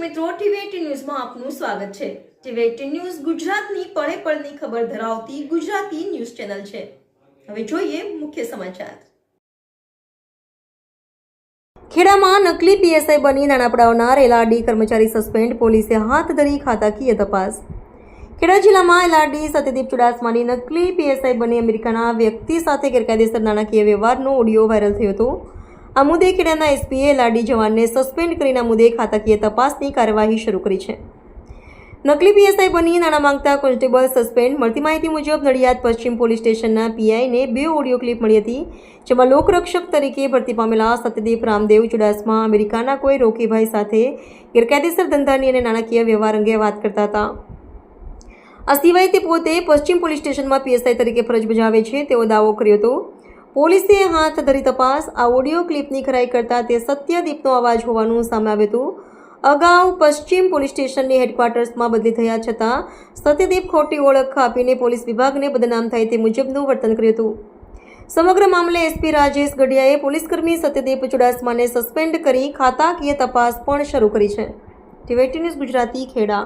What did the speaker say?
મિત્રો, ટીવી ન્યૂઝમાં આપનું સ્વાગત છે. ટીવી ન્યૂઝ ગુજરાતની પળે પળની ખબર ધરાવતી ગુજરાતી ન્યૂઝ ચેનલ છે. હવે જોઈએ મુખ્ય સમાચાર. ખેડામાં નકલી પીએસઆઈ બની નાણાં પડાવનાર એલઆરડી કર્મચારી સસ્પેન્ડ, પોલીસે હાથ ધરી ખાતાકીય તપાસ. ખેડા જિલ્લામાં એલઆરડી સત્યદીપ ચુડાસમાની નકલી પીએસઆઈ બની અમેરિકાના વ્યક્તિ સાથે ગેરકાયદેસર નાણાકીય વ્યવહારનો ઓડિયો વાયરલ થયો હતો. આ મુદ્દે ખેડાના એસપીએ લાડી જવાનને સસ્પેન્ડ કરીને મુદ્દે ખાતાકીય તપાસની કાર્યવાહી શરૂ કરી છે. નકલી પીએસઆઈ બની નાણાં માંગતા કોન્સ્ટેબલ સસ્પેન્ડ મળતી માહિતી મુજબ નડિયાદ પશ્ચિમ પોલીસ સ્ટેશનના પીઆઈને બે ઓડિયો ક્લિપ મળી હતી, જેમાં લોકરક્ષક તરીકે ભરતી પામેલા સત્યદીપ રામદેવ ચુડાસમા અમેરિકાના કોઈ રોકીભાઈ સાથે ગેરકાયદેસર ધંધાની અને નાણાકીય વ્યવહાર અંગે વાત કરતા હતા. આ સિવાય તે પોતે પશ્ચિમ પોલીસ સ્ટેશનમાં પીએસઆઈ તરીકે ફરજ બજાવે છે તેવો દાવો કર્યો હતો. પોલીસે હાથ ધરી તપાસ. આ ઓડિયો ક્લિપની ખરાઈ કરતા તે સત્યદીપનો અવાજ હોવાનું સામે આવ્યું હતું. અગાઉ પશ્ચિમ પોલીસ સ્ટેશનની હેડક્વાર્ટર્સમાં બદલી થયા છતાં, સત્યદીપ ખોટી ઓળખ આપીને પોલીસ વિભાગને બદનામ થાય તે મુજબનું વર્તન કર્યું હતું. સમગ્ર મામલે એસપી રાજેશ ગઢિયાએ પોલીસકર્મી સત્યદીપ ચુડાસમાને સસ્પેન્ડ કરી ખાતાકીય તપાસ પણ શરૂ કરી છે. ટીવેટી ન્યૂઝ ગુજરાતી ખેડા.